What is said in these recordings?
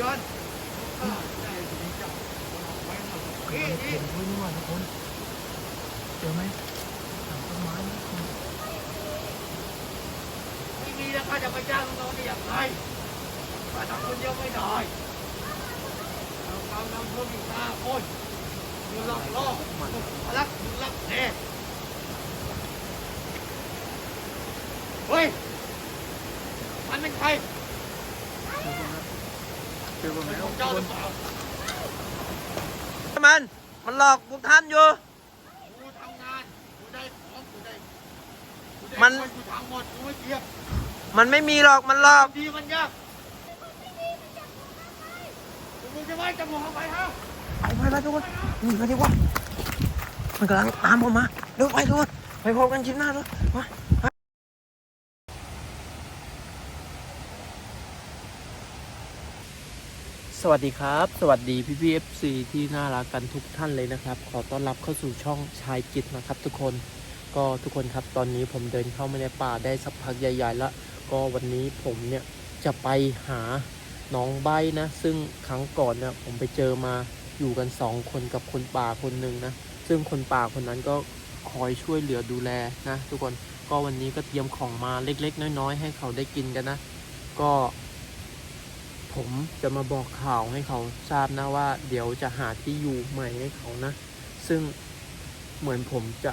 ยนต์เออได้ดีจังไว้หน่อยนี่นี่เห็นด้วยนี่หว่าทุกคนเจอไหมหางต้นไม้นะไม่มีแล้วข้าจะไปจ้างน้องได้อย่างไรข้าทำคนเดียวไม่ได้เรากำลังเพิ่มอีกห้าคนอยู่หลอกล่อพลักอยู่ลักแน่เฮ้ยมันเป็นใครเจอผ มเป็นแล้วของเจ้าหรือเปล่ามัน มันหลอกพวกท่านอยู่ กูทำงาน กูได้ของกูได้กูได้มัน คนกูทำหมดกูไม่เกี่ยวมันไม่มีหรอก มันหลอก ดีมันยากมึงจะไว้จมูกเข้าไปฮะเอาไปไปทุกคนหนีไปดีกว่า มันกำลังตามผมมา เร็วไปทุกคนไปพบกันคลิปหน้าเลยมา วัสดีครับ สวัสดีพี่พี่เอฟซีที่น่ารักกันทุกท่านเลยนะครับ ขอต้อนรับเข้าสู่ช่องชายจิตนะครับ ทุกคนก็ทุกคนครับตอนนี้ผมเดินเข้ามาในป่าได้สักพักใหญ่ๆแล้วก็วันนี้ผมเนี่ยจะไปหาน้องใบนะ ซึ่งครั้งก่อนเนี่ยผมไปเจอมาอยู่กันสองคนกับคนป่าคนหนึ่งนะ ซึ่งคนป่าคนนั้นก็คอยช่วยเหลือดูแลนะ ทุกคนก็วันนี้ก็เตรียมของมาเล็ก ๆ น้อยๆ ให้เขาได้กินกันนะ ก็ ผมจะมาบอกข่าวให้เขาทราบนะว่า เดี๋ยวจะหาที่อยู่ใหม่ให้เขานะ ซึ่งเหมือนผมจะ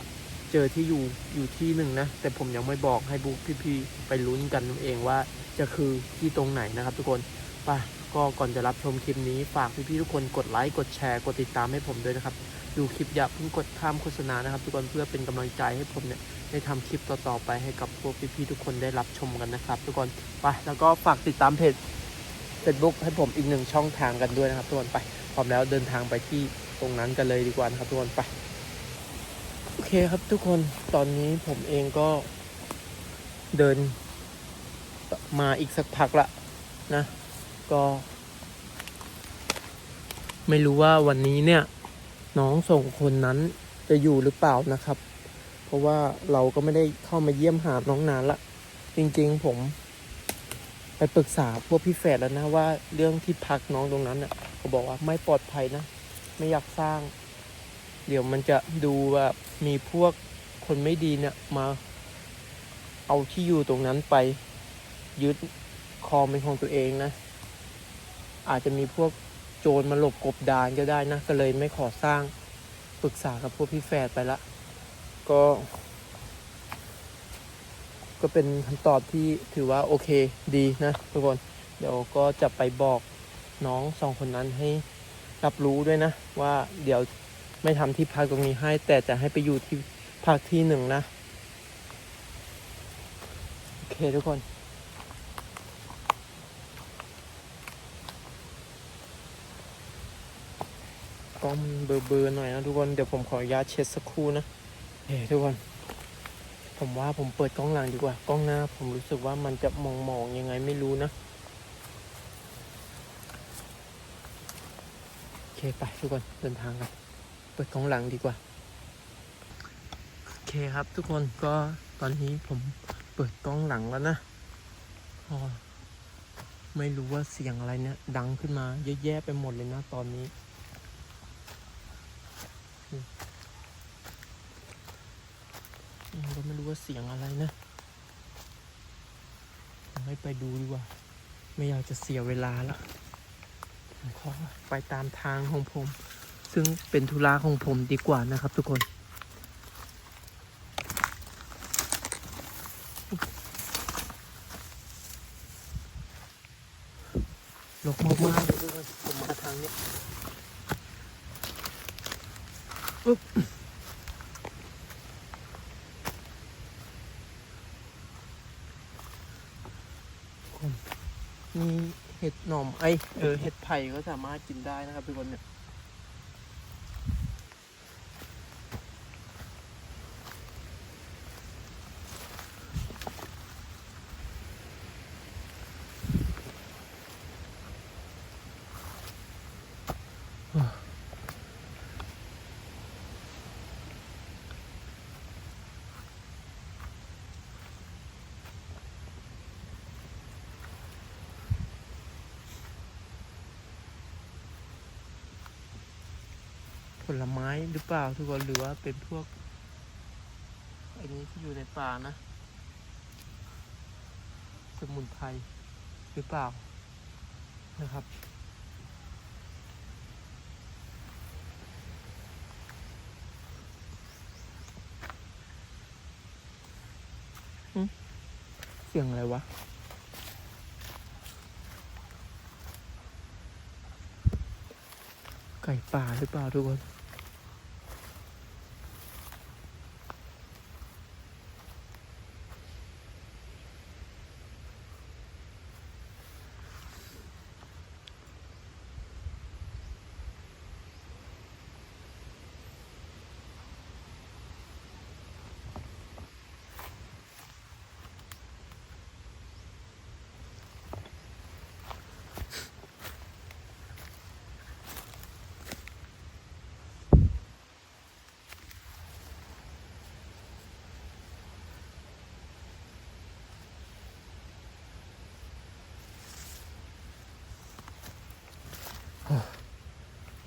เจอที่อยู่อยู่ที่หนึ่งนะ แต่ผมยังไม่บอกให้บุ๊กพี่ๆไปลุ้นกันเองว่าจะคือที่ตรงไหนนะครับทุกคนไปก็ก่อนจะรับชมคลิปนี้ฝากพี่ๆทุกคนกดไลค์กดแชร์กดติดตามให้ผมด้วยนะครับ ดูคลิปอย่าเพิ่งกดข้ามโฆษณานะครับ ทุกคนเพื่อเป็นกำลังใจให้ผมเนี่ยได้ทำคลิปต่อๆไปให้กับพวกพี่ๆทุกคนได้รับชมกันนะครับ ทุกคนไปแล้วก็ฝากติดตามเพจ Facebook ให้ผมอีกหนึ่งช่องทางกันด้วยนะครับทุกคนไปพร้อมแล้วเดินทางไปที่ตรงนั้นกันเลยดีกว่านะครับทุกคนไปโอเคครับทุกคนตอนนี้ผมเองก็เดินมาอีกสักพักละนะ ก็ ไม่รู้ว่าวันนี้เนี่ย น้องส่งคนนั้นจะอยู่หรือเปล่านะครับ เพราะว่าเราก็ไม่ได้เข้ามาเยี่ยมหาน้องนานละ จริงๆผม ไปปรึกษาพวกพี่แฝดแล้วนะว่าเรื่องที่พักน้องตรงนั้นน่ะเขาบอกว่าไม่ปลอดภัยนะ ไม่อยากสร้าง เดี๋ยวมันจะดูว่ามีพวกคนไม่ดีเนี่ยมา เอาที่อยู่ตรงนั้นไป ยึดครองเป็นของตัวเองนะ อาจจะมีพวกโจรมาหลบกบดานก็ได้นะ ก็เลยไม่ขอสร้างปรึกษากับพวกพี่แฝดไปละ ก็ ก็เป็นคำตอบที่ถือว่าโอเคดีนะทุกคน เดี๋ยวก็จะไปบอกน้องสองคนนั้นให้รับรู้ด้วยนะ ว่าเดี๋ยวไม่ทำที่พักตรงนี้ให้ แต่จะให้ไปอยู่ที่พักที่หนึ่งนะ โอเคทุกคนกล้องเบลอๆหน่อยนะทุกคน เดี๋ยวผมขออนุญาตเช็ดสักครู่นะเฮ้ทุกคน ผมว่าผมเปิดกล้องหลังดีกว่า กล้องหน้า ผมรู้สึกว่ามันจะมองมองยังไงไม่รู้นะ โอเคไปทุกคนเดินทางกันเปิดกล้องหลังดีกว่า โอเคครับทุกคนก็ตอนนี้ผมเปิดกล้องหลังแล้วนะอ๋อไม่รู้ว่าเสียงอะไรเนี่ย ดังขึ้นมาเยอะแยะไปหมดเลยนะตอนนี้ อืมก็ไม่รู้ว่าเสียงอะไรนะ ไม่ไปดูดีกว่า ไม่อยากจะเสียเวลาแล้วผมขอไปตามทางของผม ซึ่งเป็นธุระของผมดีกว่านะครับทุกคนลกมากๆเลยทุกผมมาทางนี้ มีเห็ดหน่อมไอเออเห็ดไผ่ก็สามารถกินได้นะครับทุกคนเนี่ย ผลไม้หรือเปล่าทุกคนหรือว่าเป็นพวกไอ้นี้ที่อยู่ในป่านะสมุนไพรหรือเปล่านะครับ เสียงอะไรวะไก่ป่าหรือเปล่าทุกคน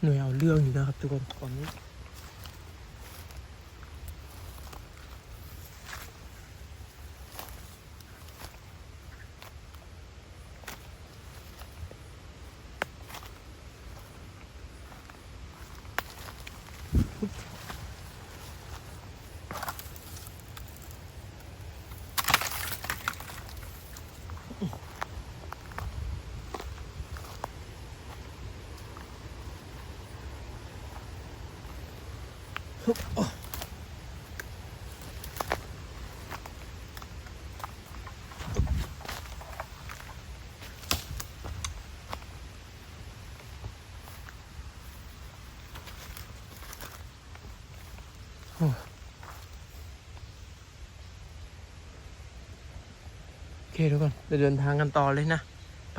หน่วยเอาเรื่องอยู่นะครับทุกคนตอนนี้ โอเคทุกคนเดี๋ยวเดินทางกันต่อเลยนะ ไป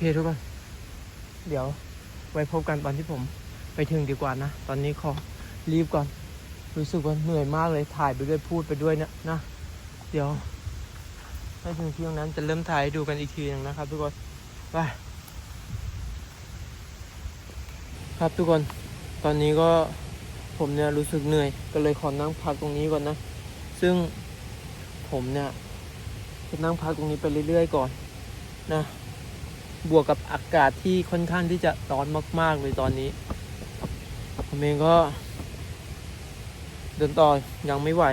เคทุกคน เดี๋ยวไว้พบกันตอนที่ผมไปถึงดีกว่านะ ตอนนี้ขอรีบก่อน รู้สึกว่าเหนื่อยมากเลยถ่ายไปด้วยพูดไปด้วยนะนะ เดี๋ยวไปถึงที่ตรงนั้นจะเริ่มถ่ายดูกันอีกทีหนึงนะครับ ทุกคนไปครับทุกคน ตอนนี้ก็ผมเนี่ยรู้สึกเหนื่อย ก็เลยขอนั่งพักตรงนี้ก่อนนะ ซึ่งผมเนี่ยจะนั่งพักตรงนี้ไปเรื่อยๆก่อนนะ บวกกับอากาศที่ค่อนข้างที่จะร้อนมาก ๆ เลยตอนนี้ผมเองก็ เดินต่อยังไม่ไหว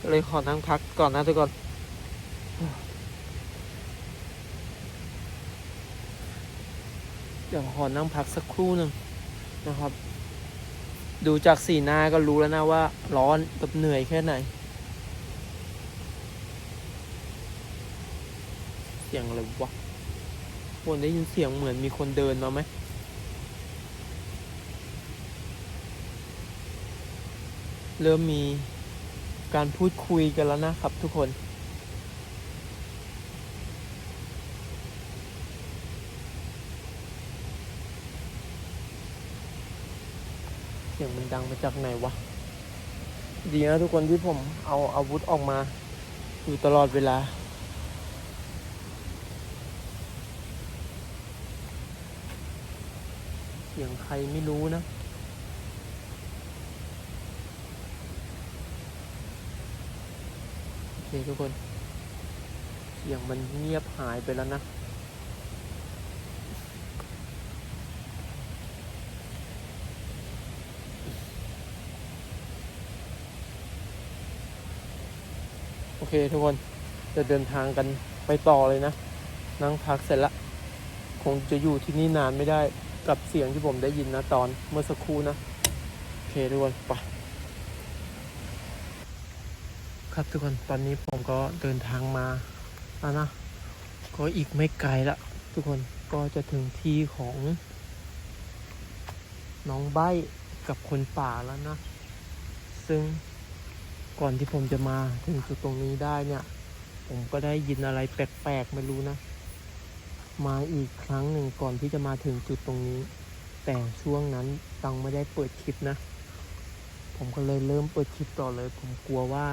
ก็เลยขอนั่งพักก่อนนะทุกคนเดี๋ยวขอนั่งพักสักครู่หนึ่งนะครับ ดูจากสีหน้าก็รู้แล้วนะว่า ร้อนกับเหนื่อยแค่ไหน เสียงอะไรวะ คนได้ยินเสียงเหมือนมีคนเดินมาไหมเริ่มมีการพูดคุยกันแล้วนะครับทุกคน เสียงมันดังมาจากไหนวะ ดีนะทุกคนที่ผมเอาอาวุธออกมา อยู่ตลอดเวลา สียงใครไม่รู้นะ โอเคทุกคน เสียงมันเงียบหายไปแล้วนะ โอเคทุกคนจะเดินทางกันไปต่อเลยนะ นั่งพักเสร็จละ คงจะอยู่ที่นี่นานไม่ได้ กับเสียงที่ผมได้ยินนะตอนเมื่อสักครู่นะ โอเคทุกคนไปครับทุกคนตอนนี้ผมก็เดินทางมาแล้วนะ ก็อีกไม่ไกลละทุกคนก็จะถึงที่ของน้องใบกับคนป่าแล้วนะ ซึ่งก่อนที่ผมจะมาถึงจุดตรงนี้ได้เนี่ย ผมก็ได้ยินอะไรแปลกๆไม่รู้นะ มาอีกครั้งหนึ่งก่อนที่จะมาถึงจุดตรงนี้ แต่ช่วงนั้นตังไม่ได้เปิดคลิปนะ ผมก็เลยเริ่มเปิดคลิปต่อเลย ผมกลัวว่า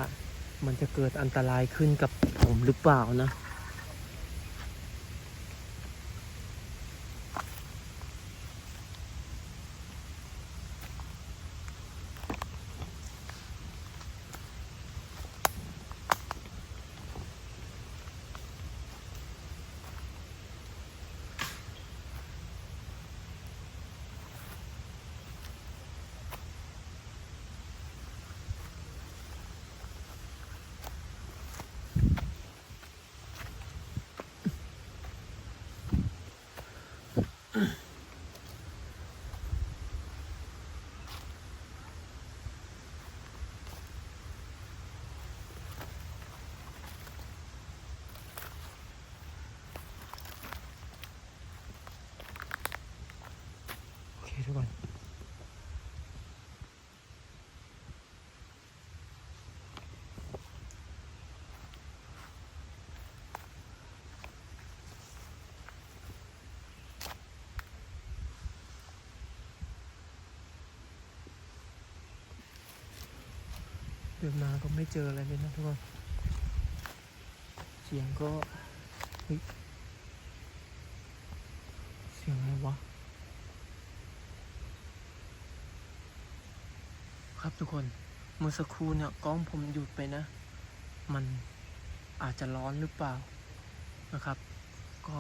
มันจะเกิดอันตรายขึ้นกับผมหรือเปล่านะ ดินมาก็ไม่เจออะไรเลยนะทุกคนเสียงก็เฮ้ยเสียงอะไรวะ ครับทุกคนเมื่อสักครู่เนี่ยกล้องผมหยุดไปนะ มันอาจจะร้อนหรือเปล่านะครับ ก็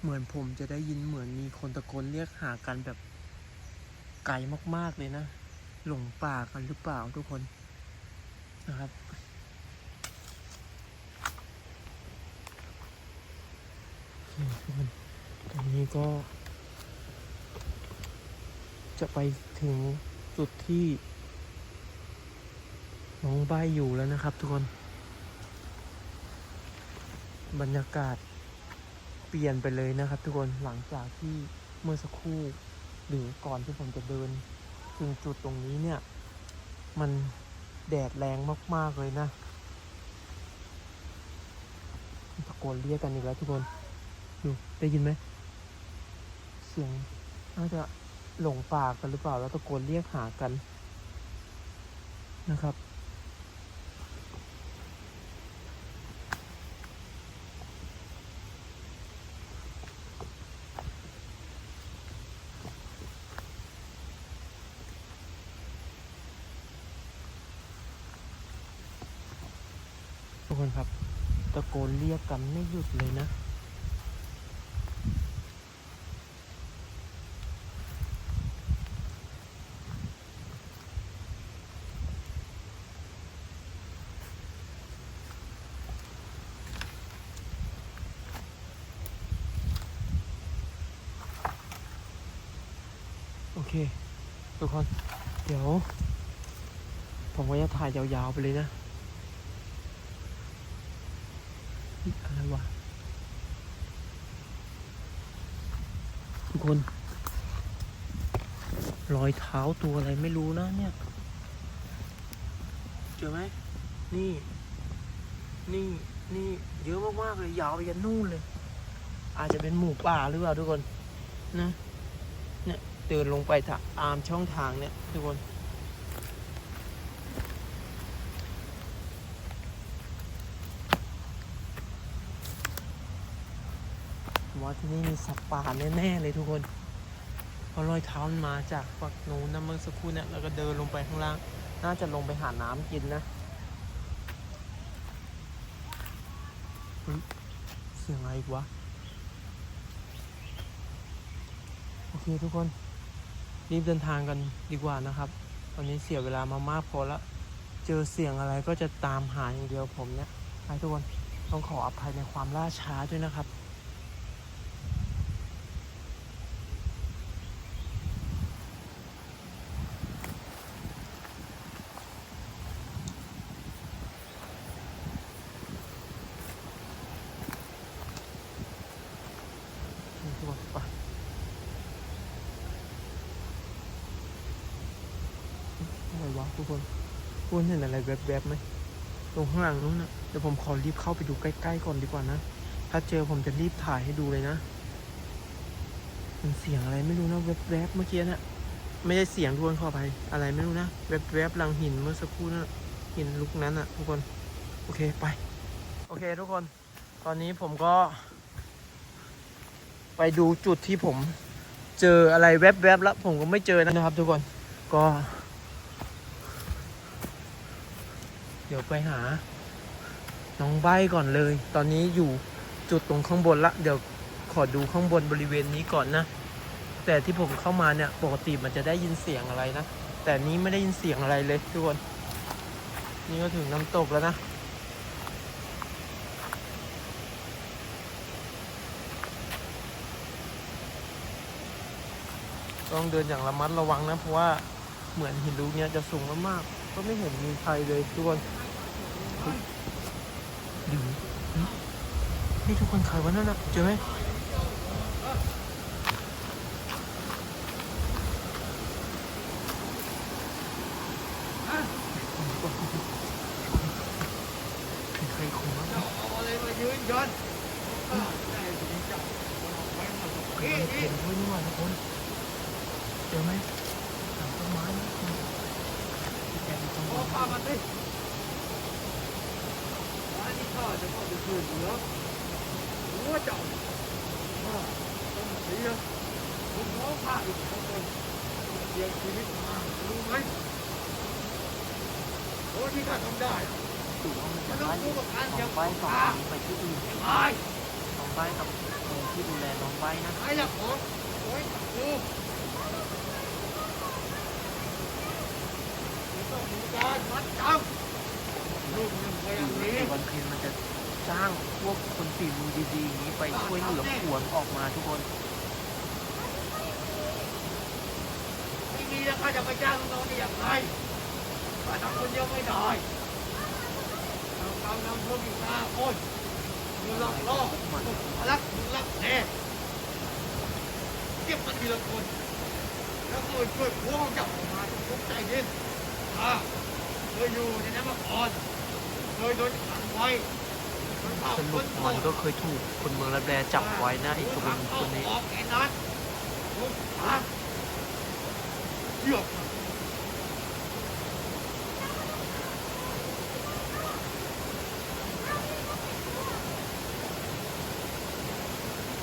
เหมือนผมจะได้ยินเหมือนมีคนตะโกนเรียกหากันแบบไกลมากๆเลยนะ หลงป่ากันหรือเปล่าทุกคน นะครับ นี่ทุกคนตอนนี้ก็ จะไปถึงจุดที่น้องใบอยู่แล้วนะครับทุกคน บรรยากาศเปลี่ยนไปเลยนะครับ ทุกคนหลังจากที่เมื่อสักครู่หรือก่อนที่ผมจะเดินถึงจุดตรงนี้เนี่ย มัน แดดแรงมาก ๆ เลยนะตะโกนเรียกกันอีกแล้วทุกคนดูได้ยินไหม เสียงน่าจะหลงปากกันหรือเปล่า แล้วตะโกนเรียกหากันนะครับ ทุกคนครับ ตะโกนเรียกกันไม่หยุดเลยนะ โอเค ทุกคน เดี๋ยว ผมก็จะถ่ายยาวๆไปเลยนะเฮ้ยอะไรวะ ทุก คน รอยเท้าตัวอะไรไม่รู้นะเนี่ย เจอไหม นี่ นี่ นี่ เยอะมากๆเลย ยาวไปยันนู่นเลย อาจจะเป็นหมู่ป่าหรือเปล่าทุกคน นะ เนี่ยเดินลงไปทางตามช่องทางเนี่ยทุกคน ว่าที่นี่มีสัตว์ป่าแน่ๆเลยทุกคน เพราะรอยเท้ามันมาจากฝั่งนู้นนะเมื่อสักครู่เนี่ยแล้วก็เดินลงไปข้างล่าง น่าจะลงไปหาน้ำกินนะเฮ้ยเสียงอะไรอีกวะ โอเคทุกคน รีบเดินทางกันดีกว่านะครับ ตอนนี้เสียเวลามามากพอแล้วเจอเสียงอะไรก็จะตามหาอย่างเดียวผมเนี่ยให้ทุกคน ต้องขออภัยในความล่าช้าด้วยนะครับ นี่ทุกคนไปอะไรวะ ทุกคนทุกคนเห็นอะไรแวบๆไหมตรงข้างหลังนู้นนะเดี๋ยวผมขอรีบเข้าไปดูใกล้ๆก่อนดีกว่านะ ถ้าเจอผมจะรีบถ่ายให้ดูเลยนะมันเสียงอะไรไม่รู้นะแวบๆเมื่อกี้นะไม่ได้เสียงทวนข้าไป อะไรไม่รู้นะแวบๆหลังหินเมื่อสักครู่นะหินลุกนั้นอะทุกคน โอเคไป โอเคทุกคน ตอนนี้ผมก็ ไปดูจุดที่ผม เจออะไรแวบๆแล้ว ผมก็ไม่เจอนะครับ ทุกคนก็ เดี๋ยวไปหา น้องใบก่อนเลย ตอนนี้อยู่จุดตรงข้างบนละ เดี๋ยวขอดูข้างบนบริเวณนี้ก่อนนะ แต่ที่ผมเข้ามาเนี่ย ปกติมันจะได้ยินเสียงอะไรนะ แต่นี้ไม่ได้ยินเสียงอะไรเลยทุกคน นี่ก็ถึงน้ำตกแล้วนะต้องเดินอย่างระมัดระวังนะ เพราะว่าเหมือนหินลูกเนี้ยจะสูงมากๆ ก็ไม่เห็นมีใครเลยทุกคนดูนี่ทุกคนใครวะนั่นนะเจอไหมใครคนวะ เจ้าเอาอะไรมายืนยันข้าได้ถึงเจ้าเอาไว้มาตรง เห็นนี้นี่ ด้วยนี่หว่าทุกคนเจอไหมหลังต้นไม้นะแกอยู่ตรง ขอ นี้ ข้ามาสิร้านนี้ข้าจะเข้าไปช่วยเหลือรู้ว่า เจ้าข้าต้องเสียลูกน้องข้าอีกสองคนเสียชีวิตมารู้ไหมโอ้ที่ข้าทำได้ถือว่ามันจะนต้อได้งรู้กับการเสีอยงงใบของสองข้าคนนี้ไปที่อื่นตายน้องใบกับคนที่ดูแลน้องใบนะใครอยากขอโอ้ยดูไม่ต้องมีการมัดจำลูกยังพยายามหนีในวันเพ็ญมันจะจ้าง พวกคนฝีมือดีๆอย่างนี้ไปช่วยเหลือขวนออกมาทุกคนไม่มีแล้วข้าจะไปจ้างน้องได้อย่างไรข้าทำคนเดียวไม่ได้เรากำลังเพิ่มอีกห้าคนมือล็อกล่อพลักมือลักแน่เก็บมันทีละคนแล้วก็ช่วยพวกจับออกมาทุกใจเย็นข้าเคยอยู่ในนั้นมาก่อนเคยโดนขังไว้ สรุปมันก็เคยถูกคนเมืองรับแลจับไว้นะไอ้ตัวตัวนี้ออกแขนนั้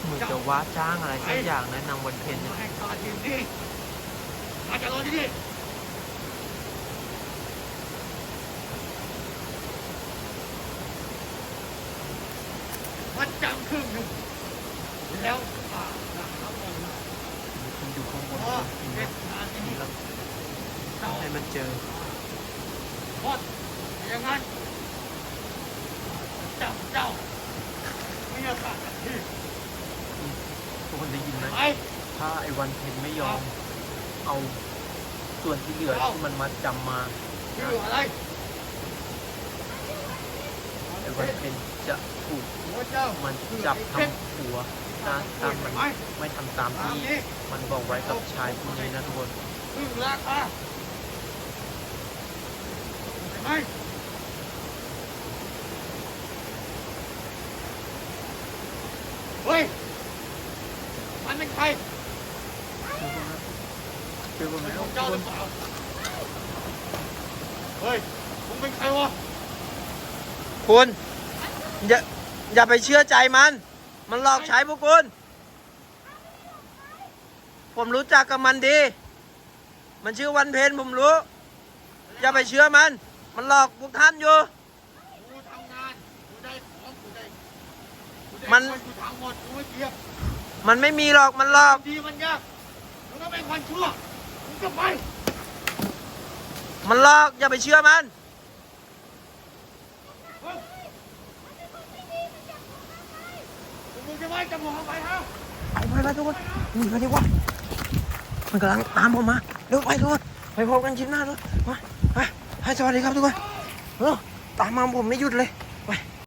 เหมือนจะว่าจ้างอะไรสักอย่างนะนางวันเพ็ญมาเนี่ย ให้ข้าที่นี่ข้าจะรอที่นี่วัดจำครึ่งหนึ่งแล้วข้าจะทำอะไร มีคนอยู่ข้างบน อ๋อ เห็นไหม เด็ดขาดที่นี่ แล้ว เจ้าให้มันเจอพอดอย่างนั้นเจ้าเจ้าไม่อยากขาดที่ทุกคนได้ยินไหมไปถ้าไอ้วันเพ็ญไม่ยอม เอาส่วนที่เหลือที่มันมัดจำมาชื่ออะไรไอ้วันเพ็ญจะถูกหัวเจ้ามันจับทำหัวนะถ้ามันไม่ทำตามตามที่นี้มันบอกไว้กับชายผู้นี้นะทุกคน ครึ่งราคาเห็น ไหมเฮ้ย มันเป็นใครเจอคนไหมเป็นทุขกองเจ้าคหรืนอเปล่าเฮ้ยมึงเป็นใครวะ คุณอย่าอย่าไปเชื่อใจมัน มันหลอกใช้พวกคุณ ผมรู้จักกับมันดี มันชื่อวันเพ็ญผมรู้ อย่าไปเชื่อมัน มันหลอกผมทำอยู่ กูทำงานกูได้ของกูได้มันกูถามหมดกูไม่เกียบมันไม่มีหรอกมันหลอก ดีมันยากมึงก็เป็นคนชั่วมึงก็ไปมันหลอกอย่าไปเชื่อมันมึงจะไม่จับหัไปฮะไปไปทุกคนหนีไปดีกว่ามันกำลังตามผมมาเร็วไปทุกคนไปพบกันชิ้นหน้าทุกคนไป ให้สวัสดีครับทุกคนตามมาผมไม่หยุดเลย